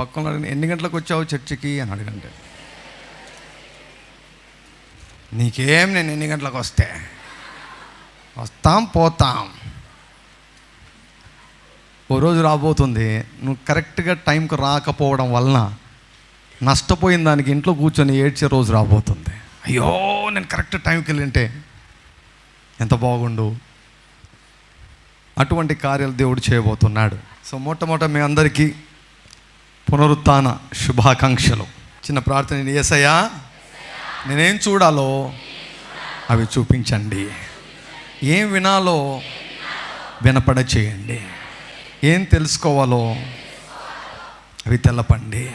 పక్కన అడిగిన, ఎన్ని గంటలకు వచ్చావు చర్చికి? అని అడిగంటే నీకేం నేను ఎన్ని గంటలకు వస్తే? వస్తాం పోతాం. ఓ రోజు రాబోతుంది నువ్వు కరెక్ట్గా టైంకి రాకపోవడం వలన నష్టపోయిన దానికి ఇంట్లో కూర్చొని ఏడ్చే రోజు రాబోతుంది. అయ్యో నేను కరెక్ట్ టైంకి వెళ్ళింటే ఎంత బాగుండు. అటువంటి కార్యాలు దేవుడు చేయబోతున్నాడు. సో మొట్టమొదట మీ అందరికీ పునరుత్న శుభాకాంక్షలు. చిన్న ప్రార్థన ఏసయ్యా నేనేం చూడాలో అవి చూపించండి. ఏం వినాలో వినపడ చేయండి ఏం తెలుసుకోవాలో అవి తెలపండి.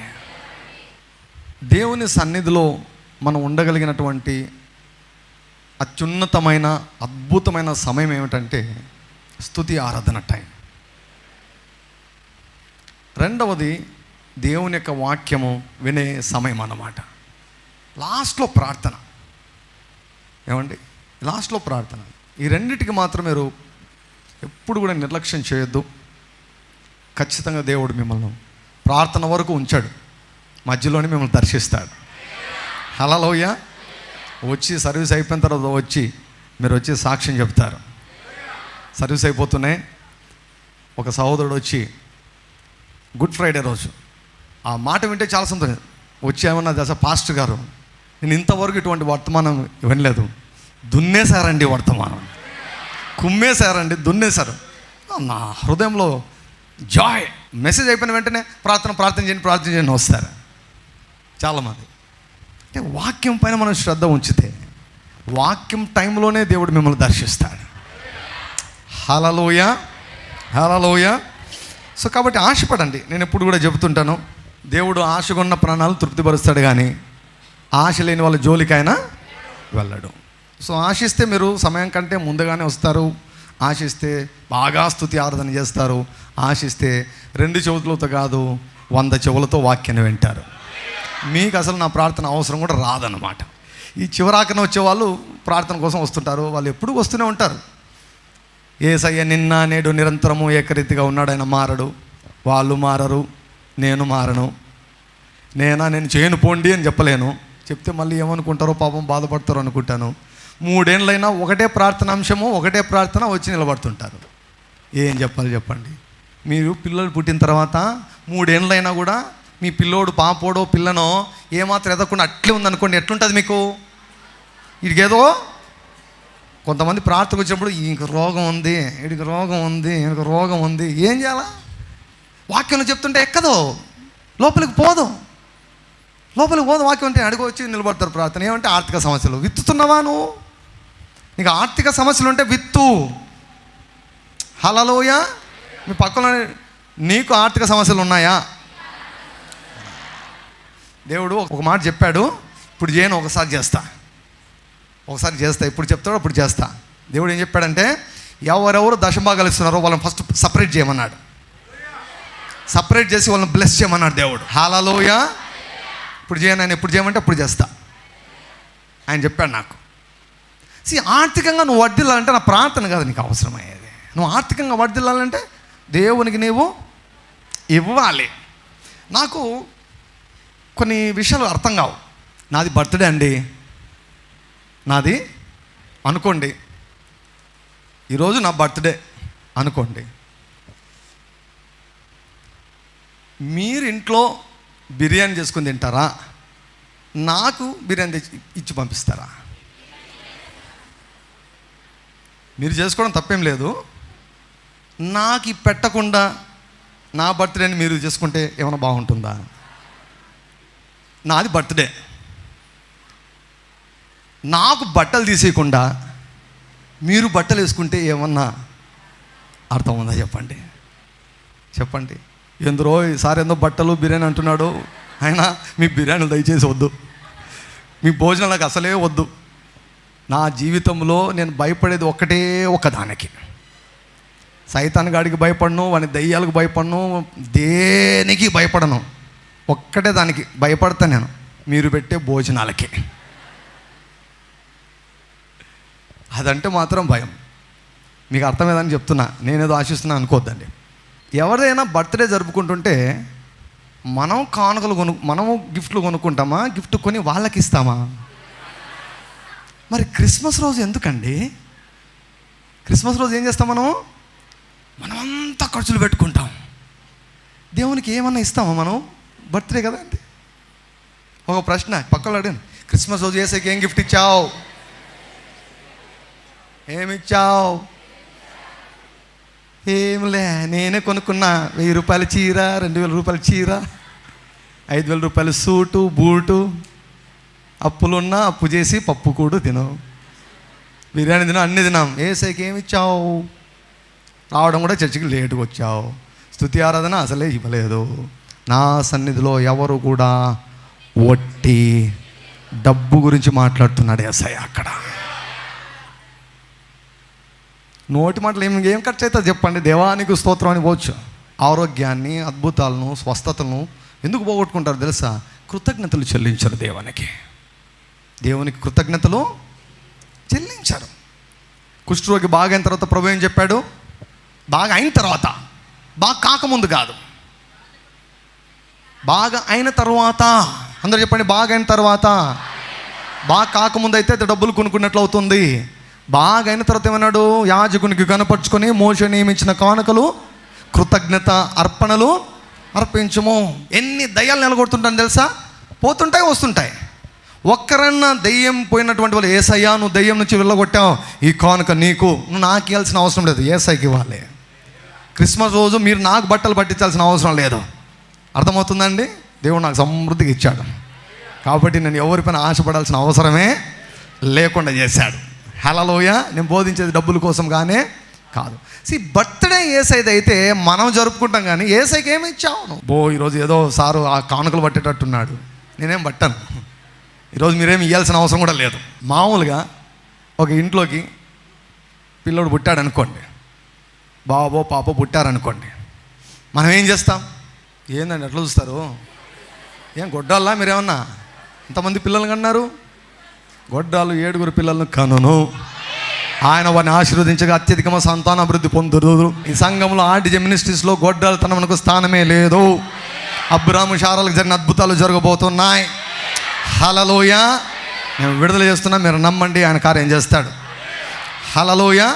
దేవుని సన్నిధిలో మనం ఉండగలిగినటువంటి అత్యున్నతమైన అద్భుతమైన సమయం ఏమిటంటే స్థుతి ఆరాధన టైం. రెండవది దేవుని యొక్క వాక్యము వినే సమయం అన్నమాట. లాస్ట్లో ప్రార్థన. ఏమండి? లాస్ట్లో ప్రార్థన. ఈ రెండిటికి మాత్రం మీరు ఎప్పుడు కూడా నిర్లక్ష్యం చేయొద్దు. ఖచ్చితంగా దేవుడు మిమ్మల్ని ప్రార్థన వరకు ఉంచాడు. మధ్యలోనే మిమ్మల్ని దర్శిస్తాడు. హలలోయ వచ్చి సర్వీస్ అయిపోయిన తర్వాత వచ్చి మీరు వచ్చి సాక్ష్యం చెప్తారు. సర్వీస్ అయిపోతూనే ఒక సహోదరుడు వచ్చి గుడ్ ఫ్రైడే రోజు. ఆ మాట వింటే చాలా సంతోషం. వచ్చేమన్నా దశ పాస్ట్ గారు నేను ఇంతవరకు ఇటువంటి వర్తమానం వినలేదు. దున్నేశారండి వర్తమానం. కుమ్మేశారండి దున్నేశారు. నా హృదయంలో జాయ్. మెసేజ్ అయిపోయిన వెంటనే ప్రార్థన ప్రార్థన చేయండి ప్రార్థన చేయండి వస్తారు. చాలామంది. అంటే వాక్యం పైన మనం శ్రద్ధ ఉంచితే వాక్యం టైంలోనే దేవుడు మిమ్మల్ని దర్శిస్తాడు. హలలోయ హలలోయ సో కాబట్టి ఆశపడండి. నేను ఎప్పుడు కూడా చెబుతుంటాను దేవుడు ఆశకున్న ప్రాణాలు తృప్తిపరుస్తాడు కానీ ఆశ లేని వాళ్ళ జోలికైనా వెళ్ళడు. సో ఆశిస్తే మీరు సమయం కంటే ముందుగానే వస్తారు. ఆశిస్తే బాగా స్థుతి ఆరాధన చేస్తారు. ఆశిస్తే రెండు చెవులతో కాదు వంద చెవులతో వాక్యాన్ని వింటారు. మీకు అసలు నా ప్రార్థన అవసరం కూడా రాదనమాట ఈ చివరాకన వచ్చే వాళ్ళు ప్రార్థన కోసం వస్తుంటారు. వాళ్ళు ఎప్పుడు వస్తూనే ఉంటారు. ఏసయ్య నిన్న నేడు నిరంతరము ఏకరీతిగా ఉన్నాడు ఆయన మారడు. వాళ్ళు మారరు. నేను మారను. నేనా నేను చేయను పోండి అని చెప్పలేను. చెప్తే మళ్ళీ ఏమనుకుంటారో పాపం బాధపడతారో అనుకుంటాను. మూడేళ్ళైనా ఒకటే ప్రార్థన అంశము ఒకటే ప్రార్థన వచ్చి నిలబడుతుంటారు. ఏం చెప్పాలి చెప్పండి. మీరు పిల్లలు పుట్టిన తర్వాత మూడేళ్ళైనా కూడా మీ పిల్లోడు పాపోడో పిల్లనో ఏమాత్రం ఎదగకుండా అట్లే ఉందనుకోండి ఎట్లుంటుంది మీకు? ఇదికేదో కొంతమంది ప్రార్థనకు వచ్చినప్పుడు ఇంక రోగం ఉంది ఇడికి రోగం ఉంది ఇంక రోగం ఉంది ఏం చేయాలా? వాక్యంలో చెప్తుంటే ఎక్కదు లోపలికి పోదు. లోపలికి పోదు వాక్యం అంటే అడుగు వచ్చి నిలబడతారు ప్రార్థన. ఏమంటే ఆర్థిక సమస్యలు. విత్తుతున్నావా నువ్వు? నీకు ఆర్థిక సమస్యలు ఉంటే విత్తు. హలలోయ మీ పక్కన నీకు ఆర్థిక సమస్యలు ఉన్నాయా? దేవుడు ఒక మాట చెప్పాడు. ఇప్పుడు చేయను ఒకసారి చేస్తా. ఒకసారి చేస్తా. ఇప్పుడు చెప్తాడు అప్పుడు చేస్తా. దేవుడు ఏం చెప్పాడంటే ఎవరెవరు దశభాగాలు ఇస్తున్నారో వాళ్ళని ఫస్ట్ సపరేట్ చేయమన్నాడు. సపరేట్ చేసి వాళ్ళని బ్లెస్ చేయమన్నాడు దేవుడు. హాలలోయ ఇప్పుడు చేయను ఆయన ఎప్పుడు చేయమంటే అప్పుడు చేస్తా. ఆయన చెప్పాడు నాకు. సి ఆర్థికంగా నువ్వు వర్దిల్లాలంటే నా ప్రార్థన కాదు నీకు అవసరమయ్యేది. నువ్వు ఆర్థికంగా వర్దిల్లాలంటే దేవునికి నీవు ఇవ్వాలి. నాకు కొన్ని విషయాలు అర్థం కావు. నాది బర్త్డే అండి. నాది అనుకోండి. ఈరోజు నా బర్త్డే అనుకోండి. మీరు ఇంట్లో బిర్యానీ చేసుకుని తింటారా? నాకు బిర్యానీ తెచ్చి ఇచ్చి పంపిస్తారా? మీరు చేసుకోవడం తప్పేం లేదు. నాకు పెట్టకుండా నా బర్త్డేని మీరు చేసుకుంటే ఏమైనా బాగుంటుందా? నాది బర్త్డే. నాకు బట్టలు తీసేయకుండా మీరు బట్టలు వేసుకుంటే ఏమన్నా అర్థం ఉందా చెప్పండి? చెప్పండి. ఎందరో ఈసారి ఎందో బట్టలు బిర్యానీ అంటున్నాడు. ఆయన మీ బిర్యానీలు దయచేసి వద్దు. మీ భోజనం నాకు అసలే వద్దు. నా జీవితంలో నేను భయపడేది ఒక్కటే ఒకదానికి సైతాన్ గాడికి భయపడను వాని దయ్యాలకు భయపడను దేనికి భయపడను. ఒక్కటే దానికి భయపడతా నేను. మీరు పెట్టే భోజనాలకి. అదంటే మాత్రం భయం. మీకు అర్థమేదని చెప్తున్నా. నేనేదో ఆశిస్తున్నా అనుకోవద్దండి. ఎవరైనా బర్త్డే జరుపుకుంటుంటే మనం కానుకలు కొను మనము గిఫ్ట్లు కొనుక్కుంటామా? గిఫ్ట్ కొని వాళ్ళకి ఇస్తామా మరి క్రిస్మస్ రోజు ఎందుకండి? క్రిస్మస్ రోజు ఏం చేస్తాం మనం మనమంతా ఖర్చులు పెట్టుకుంటాం. దేవునికి ఏమన్నా ఇస్తామా మనం? బర్త్డే కదా అండి. ఒక ప్రశ్న పక్కలో అడిగాను క్రిస్మస్ రోజు చేసేకి ఏం గిఫ్ట్ ఇచ్చావు? ఏమిచ్చావు? ఏంలే నేనే కొనుక్కున్నా. వెయ్యి రూపాయల చీర రెండు వేల రూపాయల చీర ఐదు వేల రూపాయల సూటు బూటు. అప్పులున్నా అప్పు చేసి పప్పు కూడా తిను బిర్యానీ తిన అన్ని తినాం ఏసైకి ఏమి ఇచ్చావు? రావడం కూడా చర్చికి లేటుగా వచ్చావు. స్థుతి ఆరాధన అసలే ఇవ్వలేదు. నా సన్నిధిలో ఎవరు కూడా వట్టి డబ్బు గురించి మాట్లాడుతున్నాడు ఎస్ఐ అక్కడ. నోటి మాటలు ఏమి ఏం ఖర్చు అవుతుంది చెప్పండి. దేవానికి స్తోత్రం అని పోవచ్చు. ఆరోగ్యాన్ని అద్భుతాలను స్వస్థతలను ఎందుకు పోగొట్టుకుంటారు తెలుసా? కృతజ్ఞతలు చెల్లించరు దేవునికి. దేవునికి కృతజ్ఞతలు చెల్లించారు. కుష్ఠరోగి బాగా అయిన తర్వాత ప్రభు ఏం చెప్పాడు? బాగా అయిన తర్వాత. బాగా కాకముందు కాదు. బాగా అయిన తర్వాత. అందరూ చెప్పండి బాగా అయిన తర్వాత. బాగా కాకముందు అయితే డబ్బులు కొనుక్కున్నట్లు అవుతుంది. బాగా అయిన తర్వాత ఏమన్నాడు? యాజకునికి కనపరుచుకొని మోస నియమించిన కానుకలు కృతజ్ఞత అర్పణలు అర్పించము. ఎన్ని దయ్యాలు నిలగొడుతుంటాను తెలుసా? పోతుంటాయి వస్తుంటాయి. ఒక్కరన్నా దెయ్యం పోయినటువంటి వాళ్ళు ఏసయ్యా నువ్వు దయ్యం నుంచి వెళ్ళగొట్టావు. ఈ కానుక నీకు. నువ్వు నాకు ఇవ్వాల్సిన అవసరం లేదు. ఏసైకి ఇవ్వాలి. క్రిస్మస్ రోజు మీరు నాకు బట్టలు పట్టించాల్సిన అవసరం లేదు. అర్థమవుతుందండి? దేవుడు నాకు సమృద్ధిగా ఇచ్చాడు. కాబట్టి నేను ఎవరిపైన ఆశపడాల్సిన అవసరమే లేకుండా చేశాడు. హలలోయ నేను బోధించేది డబ్బుల కోసం కానీ కాదు. సి బర్త్డే ఏసైది అయితే మనం జరుపుకుంటాం కానీ ఏసైకి ఏమి ఇచ్చావు నువ్వు? బో ఈరోజు ఏదో సారు ఆ కానుకలు పట్టేటట్టున్నాడు. నేనేం పట్టాను. ఈరోజు మీరేం ఇవ్వాల్సిన అవసరం కూడా లేదు. మామూలుగా ఒక ఇంట్లోకి పిల్లోడు పుట్టాడు అనుకోండి బాబో పాప పుట్టారనుకోండి. మనం ఏం చేస్తాం? ఏందండి ఎట్లా చూస్తారు? ఏం గొడ్డల్లా మీరేమన్నా? ఇంతమంది పిల్లలు కన్నారు? గొడ్డాలు ఏడుగురు పిల్లలను కనును. ఆయన వారిని ఆశీర్వదించగా అత్యధికమైన సంతాన అభివృద్ధి పొందురు ఈ సంఘంలో ఆర్డిజే మినిస్ట్రీస్లో గొడ్డాలు తనకు స్థానమే లేదు. అబ్రాము షారాలకు జరిగిన అద్భుతాలు జరగబోతున్నాయి. హలలోయ మేము విడుదల చేస్తున్నా మీరు నమ్మండి ఆయన కార్యం చేస్తాడు. హలలోయ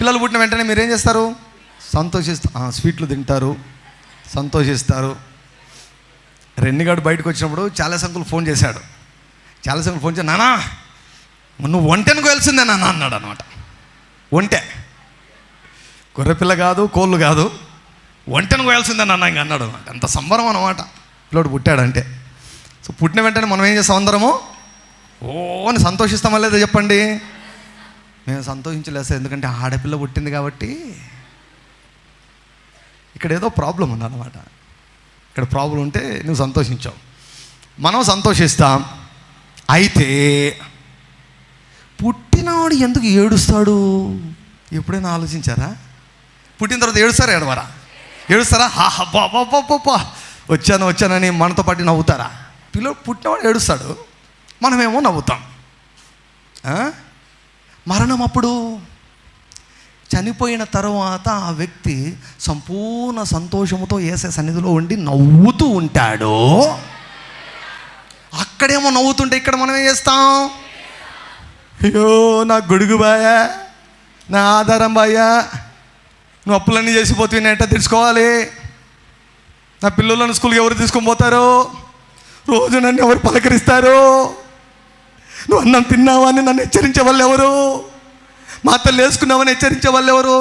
పిల్లలు పుట్టిన వెంటనే మీరు ఏం చేస్తారు? సంతోషిస్తా స్వీట్లు తింటారు సంతోషిస్తారు. రెన్నిగాడు బయటకు వచ్చినప్పుడు చాలా సంకులు ఫోన్ చేశాడు. చాలా ఫోన్ చేసి నానా నువ్వు ఒంటెను కోయాల్సిందే నాన్న అన్నాడు అనమాట. ఒంటె. గొర్రెపిల్ల కాదు కోళ్ళు కాదు ఒంటెను కోయాల్సిందే నాన్న ఇంక అన్నాడు అనమాట. అంత సంబరం అనమాట. పిల్లోడు పుట్టాడంటే. సో పుట్టిన వెంటనే మనం ఏం చేస్తాం అందరము? ఓ అని సంతోషిస్తామా లేదా చెప్పండి? మేము సంతోషించలేదు సార్ ఎందుకంటే ఆడపిల్ల పుట్టింది కాబట్టి. ఇక్కడ ఏదో ప్రాబ్లం ఉందన్నమాట. ఇక్కడ ప్రాబ్లం ఉంటే నువ్వు సంతోషించావు. మనం సంతోషిస్తాం. అయితే పుట్టినవాడు ఎందుకు ఏడుస్తాడు? ఎప్పుడైనా ఆలోచించారా? పుట్టిన తర్వాత ఏడుస్తారా ఏడవరా? ఏడుస్తారా? హా బాబా వచ్చాను వచ్చానని మనతో పాటు నవ్వుతారా? పిల్లలు పుట్టినవాడు ఏడుస్తాడు. మనమేమో నవ్వుతాం. మరణం అప్పుడు చనిపోయిన తర్వాత ఆ వ్యక్తి సంపూర్ణ సంతోషముతో ఏసే సన్నిధిలో ఉండి నవ్వుతూ ఉంటాడు. అక్కడేమో నవ్వుతుంటే ఇక్కడ మనం ఏం చేస్తాం? అయ్యో నా గొడుగు బాయా నా ఆధారం బాయా నువ్వు అప్పులన్నీ చేసిపోతే నేను ఎట్లా నా పిల్లలను స్కూల్కి ఎవరు తీసుకొని పోతారు? రోజు నన్ను ఎవరు పలకరిస్తారు? నువ్వు అన్నం తిన్నావా అని నన్ను హెచ్చరించే వాళ్ళు ఎవరు? మా తల్లి వేసుకున్నావని హెచ్చరించే వాళ్ళు ఎవరు?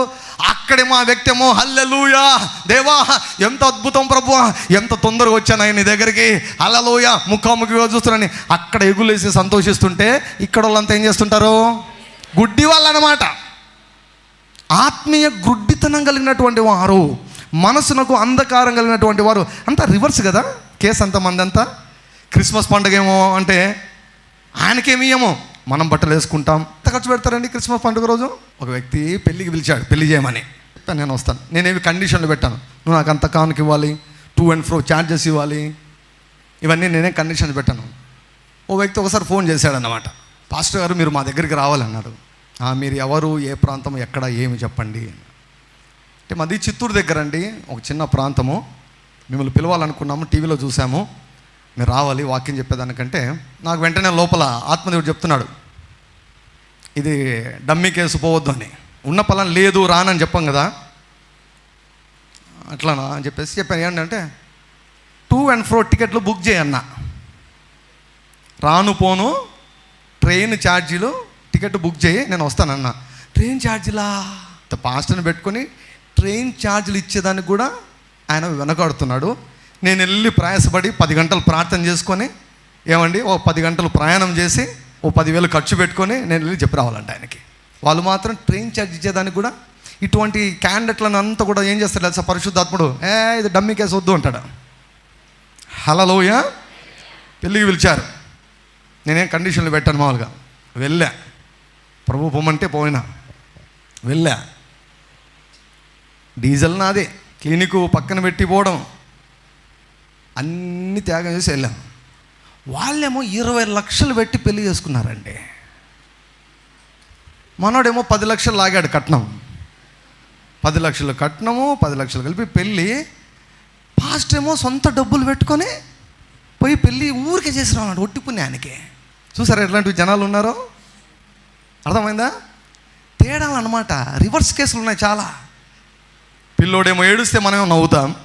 అక్కడే మా వ్యక్తేమో హల్లెలూయా. దేవా ఎంత అద్భుతం ప్రభు ఎంత తొందరగా వచ్చాను ఆయన దగ్గరికి. హల్లెలూయ. ముఖాముఖిగా చూస్తున్నాను. అక్కడ ఎగులేసి సంతోషిస్తుంటే ఇక్కడ వాళ్ళంతా ఏం చేస్తుంటారు? గుడ్డి వాళ్ళనమాట. ఆత్మీయ గుడ్డితనం కలిగినటువంటి వారు మనసునకు అంధకారం కలిగినటువంటి వారు అంతా రివర్స్ కదా? కేసు అంత మంది అంతా క్రిస్మస్ పండుగ ఏమో అంటే ఆయనకేమి ఏమో మనం బట్టలు వేసుకుంటాం. ఎంత ఖర్చు పెడతారండి క్రిస్మస్ పండుగ రోజు? ఒక వ్యక్తి పెళ్ళికి పిలిచాడు పెళ్ళి చేయమని. నేను వస్తాను. నేనేమి కండిషన్లు పెట్టాను. నువ్వు నాకు అంత కానుక ఇవ్వాలి. టూ అండ్ ఫ్రో ఛార్జెస్ ఇవ్వాలి. ఇవన్నీ నేనే కండిషన్లు పెట్టాను. ఓ వ్యక్తి ఒకసారి ఫోన్ చేశాడన్నమాట. పాస్టర్ గారు మీరు మా దగ్గరికి రావాలన్నారు. మీరు ఎవరు ఏ ప్రాంతం ఎక్కడ ఏమి చెప్పండి? అంటే మాది చిత్తూరు దగ్గర అండి. ఒక చిన్న ప్రాంతము. మిమ్మల్ని పిలవాలనుకున్నాము టీవీలో చూసాము. మీరు రావాలి వాక్యం చెప్పేదానికంటే నాకు వెంటనే లోపల ఆత్మదేవుడు చెప్తున్నాడు. ఇది డమ్మీ కేసు పోవద్దు అని. ఉన్న పొలం లేదు రానని చెప్పాం కదా. అట్లానా అని చెప్పేసి చెప్పాను. ఏంటంటే టూ అండ్ ఫ్రో టికెట్లు బుక్ చేయన్న రాను పోను ట్రైన్ ఛార్జీలు టికెట్ బుక్ చేయి నేను వస్తానన్న ట్రైన్ ఛార్జీలా? పాస్టర్ని పెట్టుకొని ట్రైన్ ఛార్జీలు ఇచ్చేదానికి కూడా ఆయన వెనకాడుతున్నాడు. నేను వెళ్ళి ప్రయాసపడి పది గంటలు ప్రార్థన చేసుకొని ఏమండి ఓ పది గంటలు ప్రయాణం చేసి ఓ పదివేలు ఖర్చు పెట్టుకొని నేను వెళ్ళి చెప్పి రావాలంట ఆయనకి. వాళ్ళు మాత్రం ట్రైన్ ఛార్జ్ ఇచ్చేదానికి కూడా ఇటువంటి క్యాండిడేట్లను అంతా కూడా ఏం చేస్తారు తెలుసా? పరిశుద్ధాత్ముడు ఏ ఇది డమ్మి కేసు వద్దు అంటాడు. హలోయ పెళ్ళికి పిలిచారు. నేనేం కండిషన్లు పెట్టాను మామూలుగా. వెళ్ళా. ప్రభు పొమ్మంటే పోయినా. వెళ్ళా. డీజిల్ నాదే. క్లినిక్ పక్కన పెట్టి పోవడం. అన్ని త్యాగం చేసి వెళ్ళాం. వాళ్ళేమో ఇరవై లక్షలు పెట్టి పెళ్ళి చేసుకున్నారండి. మనోడేమో పది లక్షలు లాగాడు కట్నం. పది లక్షలు కట్నము పది లక్షలు కలిపి పెళ్ళి. పాస్ట్ ఏమో సొంత డబ్బులు పెట్టుకొని పోయి పెళ్ళి ఊరికే చేసి రావాలంట ఒట్టి పుణ్యానికి. చూసారా ఎట్లాంటి జనాలు ఉన్నారో? అర్థమైందా? తేడాలు అనమాట రివర్స్ కేసులు ఉన్నాయి చాలా. పిల్లోడేమో ఏడుస్తే మనమేమో నవ్వుతాం.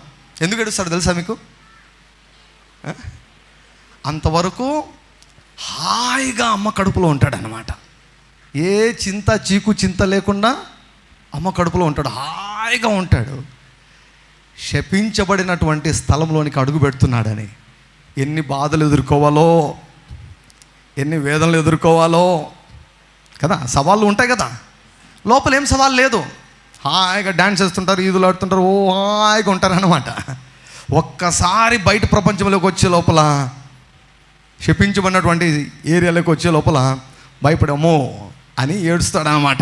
ఎందుకు ఏడుస్తాడు తెలుసా మీకు? అంతవరకు హాయిగా అమ్మ కడుపులో ఉంటాడనమాట ఏ చింత చీకు చింత లేకుండా అమ్మ కడుపులో ఉంటాడు హాయిగా ఉంటాడు. శపించబడినటువంటి స్థలంలోనికి అడుగు పెడుతున్నాడని. ఎన్ని బాధలు ఎదుర్కోవాలో ఎన్ని వేదనలు ఎదుర్కోవాలో కదా? సవాళ్ళు ఉంటాయి కదా? లోపల ఏం సవాల్ లేదు. హాయిగా డ్యాన్స్ చేస్తుంటారు ఈదులు ఆడుతుంటారు ఓ హాయిగా ఉంటారు అనమాట ఒక్కసారి బయట ప్రపంచంలోకి వచ్చే లోపల శపించబడినటువంటి ఏరియాలోకి వచ్చే లోపల భయపడమో అని ఏడుస్తాడనమాట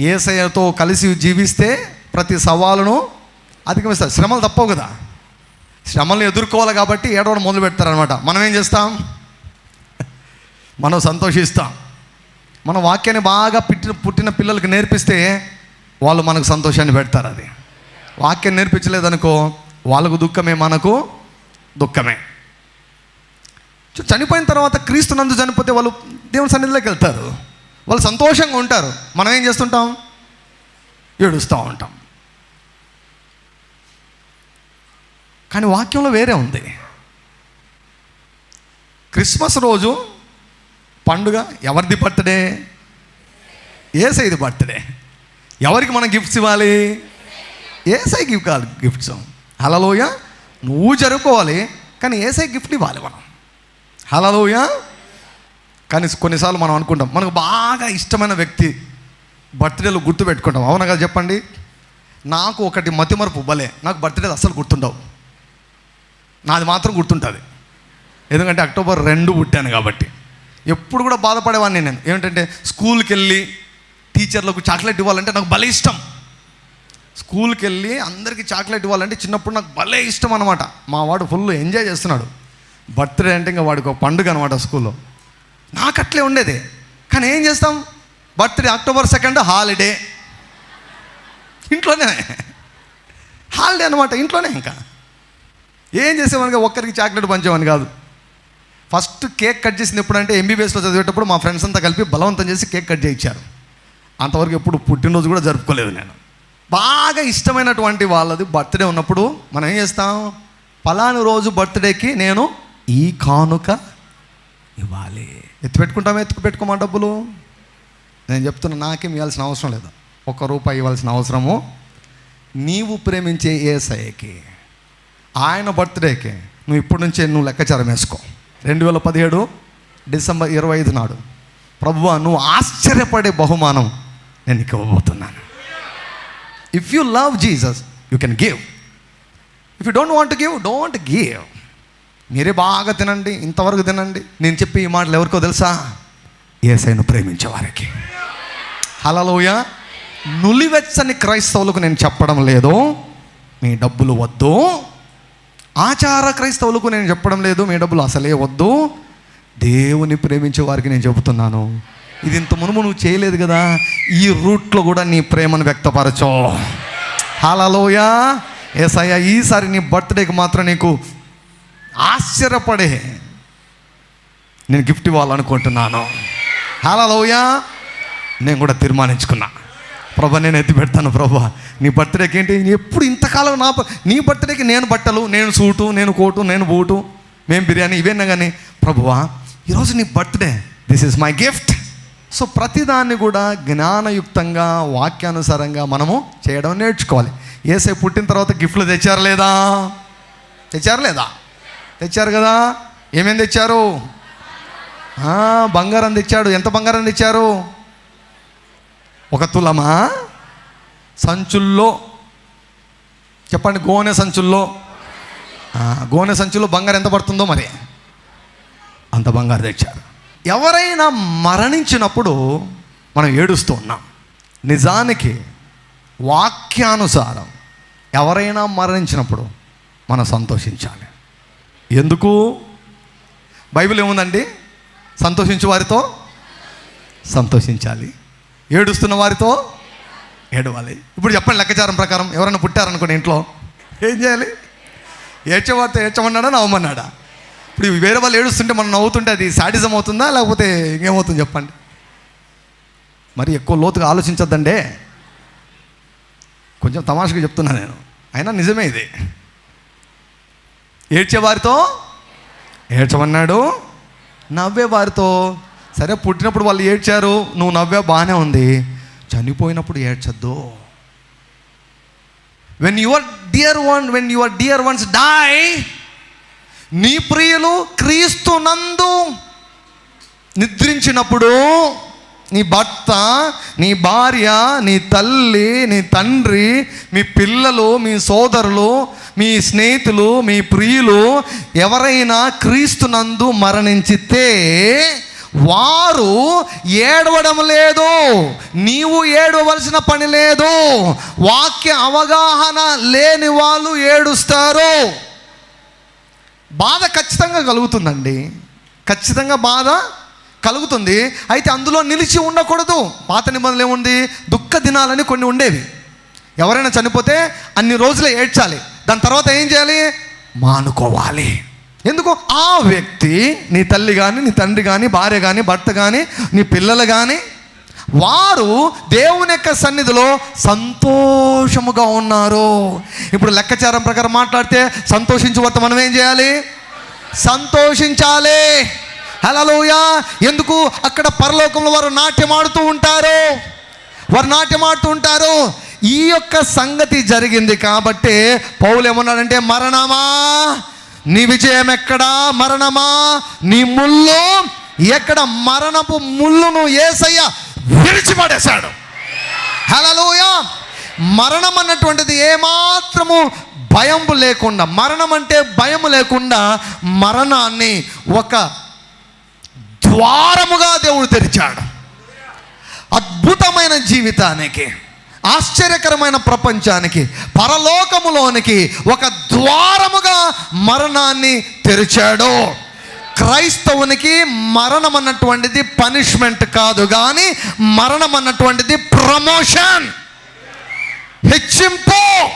ఏసయ్యతో కలిసి జీవిస్తే ప్రతి సవాలును అధిగమిస్తారు శ్రమలు తప్పవు కదా. శ్రమలను ఎదుర్కోవాలి కాబట్టి ఏడవడం మొదలు పెడతారనమాట మనం ఏం చేస్తాం? మనం సంతోషిస్తాం. మన వాక్యాన్ని బాగా పుట్టిన పుట్టిన పిల్లలకు నేర్పిస్తే వాళ్ళు మనకు సంతోషాన్ని పెడతారు అది. వాక్యం నేర్పించలేదనుకో వాళ్ళకు దుఃఖమే మనకు దుఃఖమే. చనిపోయిన తర్వాత క్రీస్తు నందు చనిపోతే వాళ్ళు దేవుని సన్నిధిలోకి వెళ్తారు. వాళ్ళు సంతోషంగా ఉంటారు. మనం ఏం చేస్తుంటాం? ఏడుస్తూ ఉంటాం. కానీ వాక్యంలో వేరే ఉంది. క్రిస్మస్ రోజు పండుగ ఎవరిది బర్త్డే? ఏసైది బర్త్డే. ఎవరికి మనం గిఫ్ట్స్ ఇవ్వాలి? ఏసై గిఫ్ట్ కావాలి గిఫ్ట్స్. అలలోయ నువ్వు జరుపుకోవాలి కానీ ఏసై గిఫ్ట్ ఇవ్వాలి మనం. హలలోయ కానీ కొన్నిసార్లు మనం అనుకుంటాం మనకు బాగా ఇష్టమైన వ్యక్తి బర్త్డేలు గుర్తు పెట్టుకుంటాం. అవునా కదా చెప్పండి? నాకు ఒకటి మతిమరుపు భలే. నాకు బర్త్డేలు అస్సలు గుర్తుండవు. నాది మాత్రం గుర్తుంటుంది. ఎందుకంటే అక్టోబర్ రెండు పుట్టాను కాబట్టి. ఎప్పుడు కూడా బాధపడేవాడిని నేను. ఏమిటంటే స్కూల్కి వెళ్ళి టీచర్లకు చాక్లెట్ ఇవ్వాలంటే నాకు భలే ఇష్టం. స్కూల్కి వెళ్ళి అందరికీ చాక్లెట్ ఇవ్వాలంటే చిన్నప్పుడు నాకు భలే ఇష్టం అనమాట మా వాడు ఫుల్ ఎంజాయ్ చేస్తున్నాడు. బర్త్డే అంటే ఇంకా వాడికి ఒక పండుగ అనమాట స్కూల్లో. నాకు అట్లే ఉండేది. కానీ ఏం చేస్తాం? Birthday October second holiday. ఇంట్లోనే. హాలిడే అనమాట ఇంట్లోనే ఇంకా. ఏం చేసేవానికి ఒక్కరికి చాక్లెట్ పంచేవాని కాదు. ఫస్ట్ కేక్ కట్ చేసింది ఎప్పుడంటే ఎంబీబీఎస్లో చదివేటప్పుడు మా ఫ్రెండ్స్ అంతా కలిపి బలవంతం చేసి కేక్ కట్ చేయించారు. అంతవరకు ఎప్పుడు పుట్టినరోజు కూడా జరుపుకోలేదు నేను. బాగా ఇష్టమైనటువంటి వాళ్ళది బర్త్డే ఉన్నప్పుడు మనం ఏం చేస్తాం? పలాని రోజు బర్త్డేకి నేను ఈ కానుక ఇవ్వాలి. ఎత్తి పెట్టుకుంటామా ఎత్తుకు పెట్టుకోమా డబ్బులు? నేను చెప్తున్నా నాకేం ఇవ్వాల్సిన అవసరం లేదు. ఒక్క రూపాయి ఇవ్వాల్సిన అవసరము. నీవు ప్రేమించే ఏసఐకి ఆయన బర్త్డేకి నువ్వు ఇప్పటి నుంచే నువ్వు లెక్కచారం వేసుకో. రెండు వేల పదిహేడు డిసెంబర్ ఇరవై ఐదు నాడు. ప్రభువా నువ్వు ఆశ్చర్యపడే బహుమానం నేను నీకు ఇవ్వబోతున్నాను. If you love Jesus you can give if you don't want give don't give మీరే బాగా తినండి ఇంతవరకు తినండి. నేను చెప్పి ఈ మాటలు ఎవరికో తెలుసా? ఏసైను ప్రేమించే వారికి. హలలోయ నులివెచ్చని క్రైస్తవులకు నేను చెప్పడం లేదు మీ డబ్బులు వద్దు. ఆచార క్రైస్తవులకు నేను చెప్పడం లేదు మీ డబ్బులు అసలే వద్దు. దేవుని ప్రేమించే వారికి నేను చెబుతున్నాను. ఇది ఇంత మునుము నువ్వు చేయలేదు కదా ఈ రూట్లో కూడా నీ ప్రేమను వ్యక్తపరచో. హలలోయ ఏసయ్య ఈసారి నీ బర్త్డేకి మాత్రం నీకు ఆశ్చర్యపడే. నేను గిఫ్ట్ ఇవ్వాలనుకుంటున్నాను. హలోయా నేను కూడా తీర్మానించుకున్నా. ప్రభా నేను ఎత్తి పెడతాను ప్రభా. నీ బర్త్డేకి ఏంటి? ఎప్పుడు ఇంతకాలం నా నీ బర్త్డేకి నేను బట్టలు నేను సూటు నేను కోటు నేను బూటు మేము బిర్యానీ ఇవేనా కానీ ప్రభువా ఈరోజు నీ birthday. This is my gift so ప్రతిదాన్ని కూడా జ్ఞానయుక్తంగా వాక్యానుసారంగా మనము చేయడం నేర్చుకోవాలి. ఏసై పుట్టిన తర్వాత గిఫ్ట్లు తెచ్చారు లేదా? తెచ్చారు లేదా? తెచ్చారు కదా? ఏమేం తెచ్చారు? బంగారం తెచ్చాడు. ఎంత బంగారం తెచ్చారు? ఒక తులమా? సంచుల్లో. చెప్పండి గోనె సంచుల్లో. గోనె సంచుల్లో బంగారం ఎంత పడుతుందో మరి. అంత బంగారు తెచ్చారు. ఎవరైనా మరణించినప్పుడు మనం ఏడుస్తూ ఉన్నాం. నిజానికి వాక్యానుసారం ఎవరైనా మరణించినప్పుడు మనం సంతోషించాలి. ఎందుకు? బైబిల్ ఏముందండి? సంతోషించు వారితో సంతోషించాలి. ఏడుస్తున్న వారితో ఏడవాలి. ఇప్పుడు చెప్పండి లెక్కచారం ప్రకారం ఎవరైనా పుట్టారనుకోండి ఇంట్లో ఏం చేయాలి? ఏడ్చేవారితో ఏడ్చమన్నాడా నవ్వమన్నాడా? ఇప్పుడు వేరే వాళ్ళు ఏడుస్తుంటే మనం నవ్వుతుంటే అది సాడిజం అవుతుందా లేకపోతే ఇంకేమవుతుంది చెప్పండి. మరి ఎక్కువ లోతుగా ఆలోచించొద్దండే. కొంచెం తమాషగా చెప్తున్నా నేను. అయినా నిజమే ఇది. ఏడ్చేవారితో? ఏడ్చమన్నాడు? నవ్వే వారితో సరే పుట్టినప్పుడు వాళ్ళు ఏడ్చారు నువ్వు నవ్వే బాగానే ఉంది. చనిపోయినప్పుడు ఏడ్చొద్దు. When your dear one when your dear ones die నీ ప్రియులు క్రీస్తు నందు నిద్రించినప్పుడు నీ భర్త నీ భార్య నీ తల్లి నీ తండ్రి మీ పిల్లలు మీ సోదరులు మీ స్నేహితులు మీ ప్రియులు ఎవరైనా క్రీస్తునందు మరణించితే వారు ఏడవడం లేదు. నీవు ఏడవలసిన పని లేదు. వాక్య అవగాహన లేని వాళ్ళు ఏడుస్తారు. బాధ ఖచ్చితంగా కలుగుతుందండి. ఖచ్చితంగా బాధ కలుగుతుంది. అయితే అందులో నిలిచి ఉండకూడదు. పాత నిబంధనలు ఏముంది? దుఃఖ దినాలని కొన్ని ఉండేవి. ఎవరైనా చనిపోతే అన్ని రోజులే ఏడ్చాలి. దాని తర్వాత ఏం చేయాలి? మానుకోవాలి. ఎందుకు? ఆ వ్యక్తి నీ తల్లి కానీ నీ తండ్రి కానీ భార్య కానీ భర్త కానీ నీ పిల్లలు కానీ వారు దేవుని యొక్క సన్నిధిలో సంతోషముగా ఉన్నారు. ఇప్పుడు లెక్కచారం ప్రకారం మాట్లాడితే సంతోషించవద్ద మనం ఏం చేయాలి? సంతోషించాలి. హలలోయా ఎందుకు? అక్కడ పరలోకంలో వారు నాట్యమాడుతూ ఉంటారు. వారు నాట్యమాడుతూ ఉంటారు. ఈ యొక్క సంగతి జరిగింది కాబట్టి పౌలు ఏమన్నాడంటే మరణమా? నీ విజయం ఎక్కడా? మరణమా? నీ ముళ్ళు ఎక్కడ? మరణపు ముళ్ళును ఏసయ్య విడిచిపడేశాడు. హలోయ మరణం అన్నటువంటిది ఏమాత్రము భయం లేకుండా మరణం అంటే భయం లేకుండా మరణాన్ని ఒక ద్వారముగా దేవుడు తెరిచాడు. అద్భుతమైన జీవితానికి ఆశ్చర్యకరమైన ప్రపంచానికి పరలోకములోనికి ఒక ద్వారముగా మరణాన్ని తెరిచాడు. క్రైస్తవునికి మరణం అన్నటువంటిది పనిష్మెంట్ కాదు కానీ మరణం అన్నటువంటిది ప్రమోషన్. హెచ్చింపు.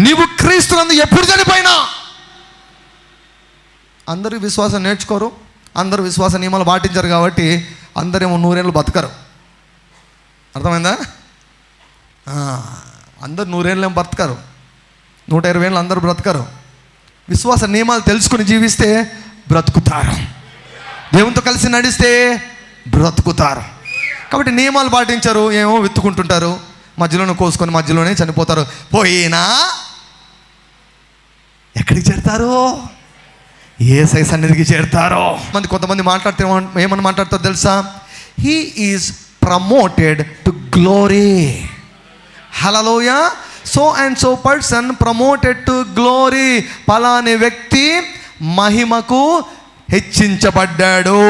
నీవు క్రీస్తునందు ఎప్పుడు చనిపోయినా. అందరూ విశ్వాసం నేర్చుకోరు. అందరూ విశ్వాస నియమాలు పాటించారు కాబట్టి అందరేమో నూరేళ్ళు బతకరు. అర్థమైందా? అందరు నూరేళ్ళు ఏం బ్రతకరు నూట ఇరవై ఏళ్ళు అందరూ బ్రతకరు. విశ్వాస నియమాలు తెలుసుకుని జీవిస్తే బ్రతుకుతారు. దేవునితో కలిసి నడిస్తే బ్రతుకుతారు. కాబట్టి నియమాలు పాటించరు ఏమో విత్తుకుంటుంటారు. మధ్యలోనే కోసుకొని మధ్యలోనే చనిపోతారు. పోయినా ఎక్కడికి చేరుతారు? ఏ సై సన్నిధికి చేరుతారో? మంది కొంతమంది మాట్లాడితే ఏమని మాట్లాడతారో తెలుసా? He is promoted to glory hallelujah so and so person promoted to glory పలాని వ్యక్తి మహిమకు హెచ్చించబడ్డాడు.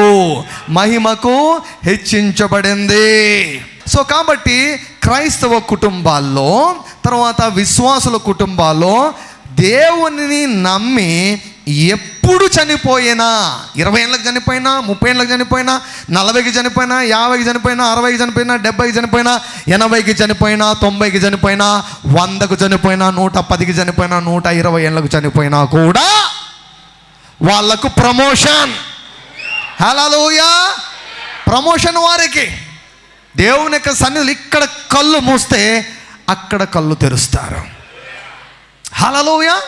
మహిమకు హెచ్చించబడింది. సో కాబట్టి క్రైస్తవ కుటుంబాల్లో తర్వాత విశ్వాసుల కుటుంబాల్లో దేవునిని నమ్మి ఎప్పుడు ఎప్పుడు చనిపోయినా? ఇరవై ఏళ్ళకి చనిపోయినా ముప్పై ఏళ్ళకి చనిపోయినా నలభైకి చనిపోయినా యాభైకి చనిపోయినా అరవైకి చనిపోయినా డెబ్బైకి చనిపోయినా ఎనభైకి చనిపోయినా తొంభైకి చనిపోయినా వందకు చనిపోయినా నూట పదికి చనిపోయినా నూట ఇరవై ఏళ్ళకు చనిపోయినా కూడా వాళ్ళకు ప్రమోషన్. హలోయా ప్రమోషన్ వారికి. దేవుని యొక్క సన్నిధులు ఇక్కడ కళ్ళు మూస్తే అక్కడ కళ్ళు తెరుస్తారు. హలోయా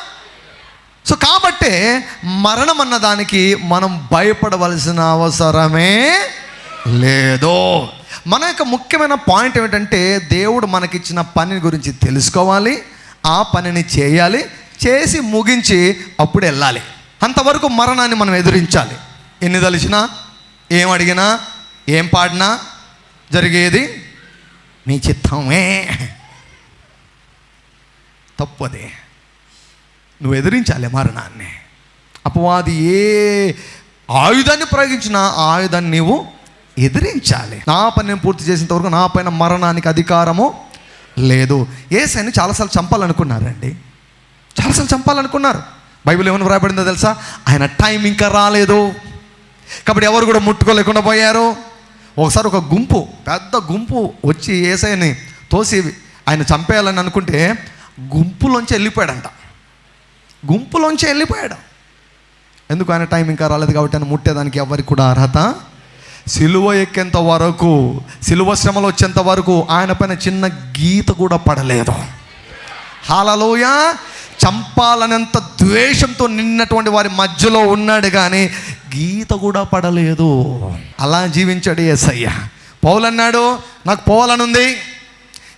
సో కాబట్టి మరణం అన్న దానికి మనం భయపడవలసిన అవసరమే లేదో. మన యొక్క ముఖ్యమైన పాయింట్ ఏమిటంటే దేవుడు మనకిచ్చిన పని గురించి తెలుసుకోవాలి ఆ పనిని చేయాలి చేసి ముగించి అప్పుడు వెళ్ళాలి. అంతవరకు మరణాన్ని మనం ఎదురించాలి. ఎన్ని తలిచినా ఏం అడిగినా ఏం పాడినా జరిగేది మీ చిత్తమే. తప్పదే. నువ్వు ఎదిరించాలి మరణాన్ని. అపవాది ఏ ఆయుధాన్ని ప్రయోగించిన ఆయుధాన్ని నీవు ఎదిరించాలి. నా పని నేను పూర్తి చేసేంత వరకు నా పైన మరణానికి అధికారము లేదు. ఏసైని చాలాసార్లు చంపాలనుకున్నారండి. చాలాసార్లు చంపాలనుకున్నారు. బైబిల్ ఏమైనా వ్రాయబడిందో తెలుసా? ఆయన టైం ఇంకా రాలేదు. కాబట్టి ఎవరు కూడా ముట్టుకోలేకుండా పోయారు. ఒకసారి ఒక గుంపు పెద్ద గుంపు వచ్చి ఏసైని తోసి ఆయన చంపేయాలని అనుకుంటే గుంపులోంచి వెళ్ళిపోయాడంట. గుంపులోంచి వెళ్ళిపోయాడు. ఎందుకు ఆయన టైం ఇంకా రాలేదు కాబట్టి ఆయన ముట్టేదానికి ఎవరికి కూడా అర్హత? సిలువ ఎక్కేంత వరకు సిలువ శ్రమలు వచ్చేంత వరకు ఆయన పైన చిన్న గీత కూడా పడలేదు. హాలలోయ! చంపాలనేంత ద్వేషంతో నిన్నటువంటి వారి మధ్యలో ఉన్నాడు కానీ గీత కూడా పడలేదు. అలా జీవించాడు ఏసయ్య. పోవాలన్నాడు నాకు పోవాలనుంది.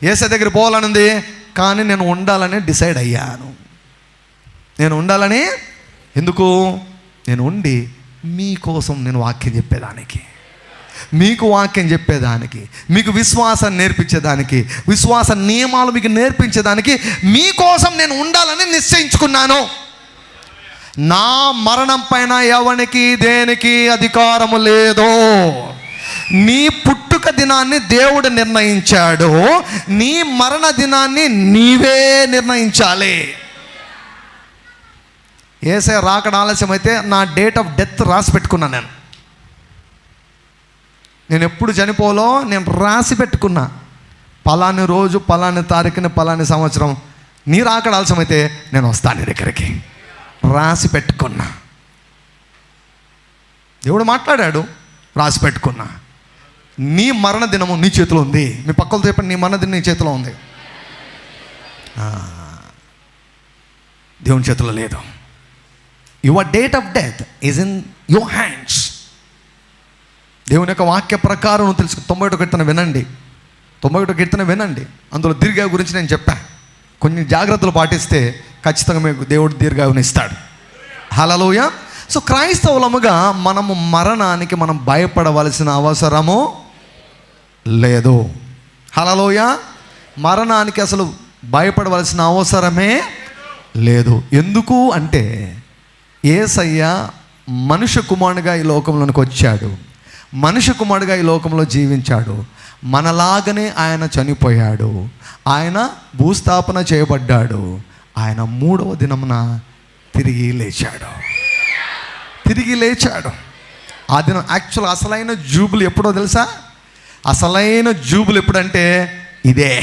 ఏసై దగ్గర పోవాలనుంది. కానీ నేను ఉండాలని డిసైడ్ అయ్యాను. నేను ఉండాలని? ఎందుకు? నేను ఉండి మీకోసం నేను వాక్యం చెప్పేదానికి. మీకు వాక్యం చెప్పేదానికి మీకు విశ్వాసం నేర్పించేదానికి విశ్వాస నియమాలు మీకు నేర్పించేదానికి మీకోసం నేను ఉండాలని నిశ్చయించుకున్నాను. నా మరణం పైన ఎవనికి దేనికి అధికారము లేదు. నీ పుట్టుక దినాన్ని దేవుడు నిర్ణయించాడు. నీ మరణ దినాన్ని నీవే నిర్ణయించాలి. ఏసఐ రాకడ ఆలస్యం అయితే నా డేట్ ఆఫ్ డెత్ రాసి పెట్టుకున్నా నేను. నేను ఎప్పుడు చనిపోలో నేను రాసి పెట్టుకున్నా. పలాని రోజు పలాని తారీఖుని పలాని సంవత్సరం నీ రాకడ ఆలస్యం అయితే నేను వస్తాను నీ దగ్గరికి. రాసి పెట్టుకున్నా. దేవుడు మాట్లాడాడు రాసి పెట్టుకున్నా. నీ మరణ దినము నీ చేతిలో ఉంది. మీ పక్కలతో చెప్పండి నీ మరణ దినం నీ చేతిలో ఉంది. దేవుని చేతిలో లేదు. Your date of death is in your hands దేవుని యొక్క వాక్య ప్రకారం తెలుసు తొంభై ఒక కీర్తన వినండి. తొంభై ఒకటో కీర్తన వినండి. అందులో దీర్ఘాయు గురించి నేను చెప్పా. కొన్ని జాగ్రత్తలు పాటిస్తే ఖచ్చితంగా మీకు దేవుడు దీర్ఘాయుని ఇస్తాడు. హలలోయ సో క్రైస్తవులముగా మనము మరణానికి మనం భయపడవలసిన అవసరము లేదు. హలలోయ మరణానికి అసలు భయపడవలసిన అవసరమే లేదు. ఎందుకు అంటే ఏసయ్య మనుష్య కుమారుడిగా ఈ లోకంలోనికి వచ్చాడు. మనుష్య కుమారుడిగా ఈ లోకంలో జీవించాడు. మనలాగనే ఆయన చనిపోయాడు. ఆయన భూస్థాపన చేయబడ్డాడు. ఆయన మూడవ దినమున తిరిగి లేచాడు. తిరిగి లేచాడు. ఆ దినం యాక్చువల్ అసలైన జూబులు ఎప్పుడో తెలుసా? అసలైన జూబులు ఎప్పుడంటే ఇదే.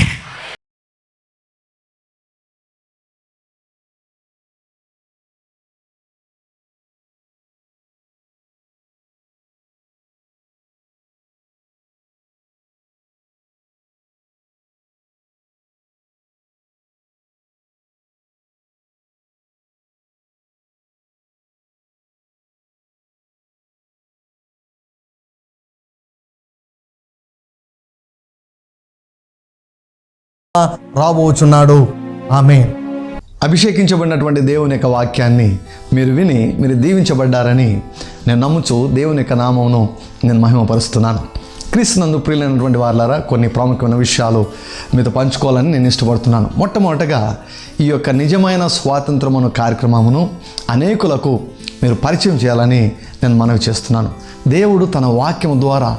రాబోచున్నాడు. ఆమె అభిషేకించబడినటువంటి దేవుని యొక్క వాక్యాన్ని మీరు విని మీరు దీవించబడ్డారని నేను నమ్ముచు దేవుని యొక్క నామమును నేను మహిమపరుస్తున్నాను. క్రీస్తునందు ప్రియులైనటువంటి వారులారా కొన్ని ప్రాముఖ్యమైన విషయాలు మీతో పంచుకోవాలని నేను ఇష్టపడుతున్నాను. మొట్టమొదటగా ఈ యొక్క నిజమైన స్వాతంత్రమును కార్యక్రమమును అనేకులకు మీరు పరిచయం చేయాలని నేను మనవి చేస్తున్నాను. దేవుడు తన వాక్యం ద్వారా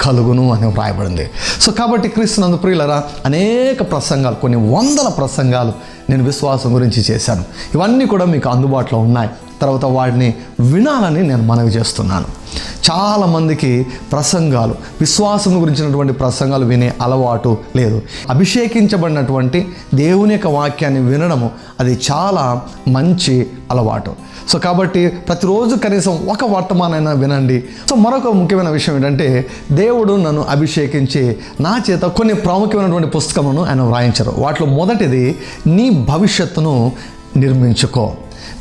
కలుగును అని వ్రాయబడింది. సో కాబట్టి క్రీస్తునందు ప్రియులరా అనేక ప్రసంగాలు కొన్ని వందల ప్రసంగాలు నేను విశ్వాసం గురించి చేశాను. ఇవన్నీ కూడా మీకు అందుబాటులో ఉన్నాయి. తర్వాత వాటిని వినాలని నేను మనవి చేస్తున్నాను. చాలామందికి ప్రసంగాలు విశ్వాసం గురించినటువంటి ప్రసంగాలు వినే అలవాటు లేదు. అభిషేకించబడినటువంటి దేవుని యొక్క వాక్యాన్ని వినడము అది చాలా మంచి అలవాటు. సో కాబట్టి ప్రతిరోజు కనీసం ఒక వర్తమానైనా వినండి. సో మరొక ముఖ్యమైన విషయం ఏంటంటే దేవుడు నన్ను అభిషేకించి నా చేత కొన్ని ప్రాముఖ్యమైనటువంటి పుస్తకములను ఆయన వ్రాయించారు. వాటిలో మొదటిది నీ భవిష్యత్తును నిర్మించుకో.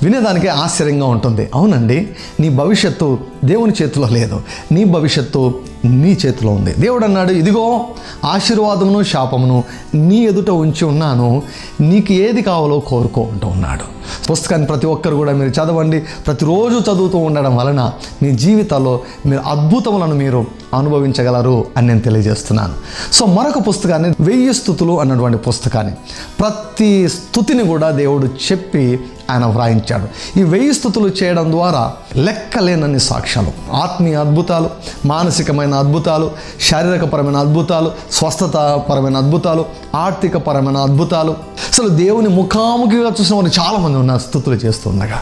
వినేదానికి ఆశ్చర్యంగా ఉంటుంది. అవునండి నీ భవిష్యత్తు దేవుని చేతిలో లేదు. నీ భవిష్యత్తు నీ చేతిలో ఉంది. దేవుడు అన్నాడు ఇదిగో ఆశీర్వాదమును శాపమును నీ ఎదుట ఉంచి ఉన్నాను. నీకు ఏది కావాలో కోరుకో అంటూ ఉన్నాడు. పుస్తకాన్ని ప్రతి ఒక్కరు కూడా మీరు చదవండి. ప్రతిరోజు చదువుతూ ఉండడం వలన మీ జీవితాల్లో మీరు అద్భుతములను మీరు అనుభవించగలరు అని నేను తెలియజేస్తున్నాను. సో మరొక పుస్తకాన్ని వెయ్యి స్థుతులు అన్నటువంటి పుస్తకాన్ని ప్రతి స్థుతిని కూడా దేవుడు చెప్పి ఆయన వ్రాయించాడు. ఈ వెయ్యి స్థుతులు చేయడం ద్వారా లెక్కలేనన్ని సాక్ష్యాలు ఆత్మీయ అద్భుతాలు మానసికమైన అద్భుతాలు శారీరకపరమైన అద్భుతాలు స్వస్థతపరమైన అద్భుతాలు ఆర్థికపరమైన అద్భుతాలు. అసలు దేవుని ముఖాముఖిగా చూసిన వారు చాలామంది ఉన్నారు స్థుతులు చేస్తుండగా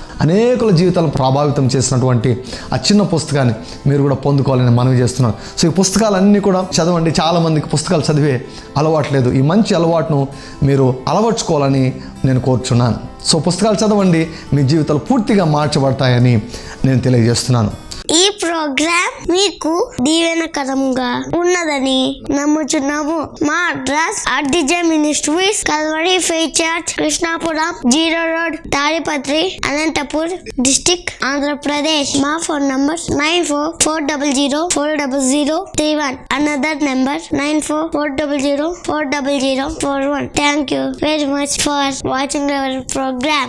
అనేకుల జీవితాలను ప్రభావితం చేసినటువంటి ఆ చిన్న పుస్తకాన్ని మీరు కూడా పొందుకోవాలని మనవి చేస్తున్నాను. సో ఈ పుస్తకాలన్నీ కూడా చదవండి. చాలామందికి పుస్తకాలు చదివే అలవాట్లేదు ఈ మంచి అలవాటును మీరు అలవర్చుకోవాలని నేను కోరుచున్నాను. సో పుస్తకాలు చదవండి. మీ జీవితాలు పూర్తిగా మార్చబడతాయని నేను తెలియజేస్తున్నాను. ఈ ప్రోగ్రామ్ మీకు దీవెనకరంగా ఉన్నదని నమ్ముచున్నాము. మా అడ్రస్ ఆర్డిజే మినిస్ట్రీస్ కల్వడి ఫే church Krishnapuram zero road Tadipatri Anantapur district Andhra Pradesh. మా phone number nine four four double zero four double zero three one. Another number nine four four double zero four double zero four one. Thank you very much for watching our programme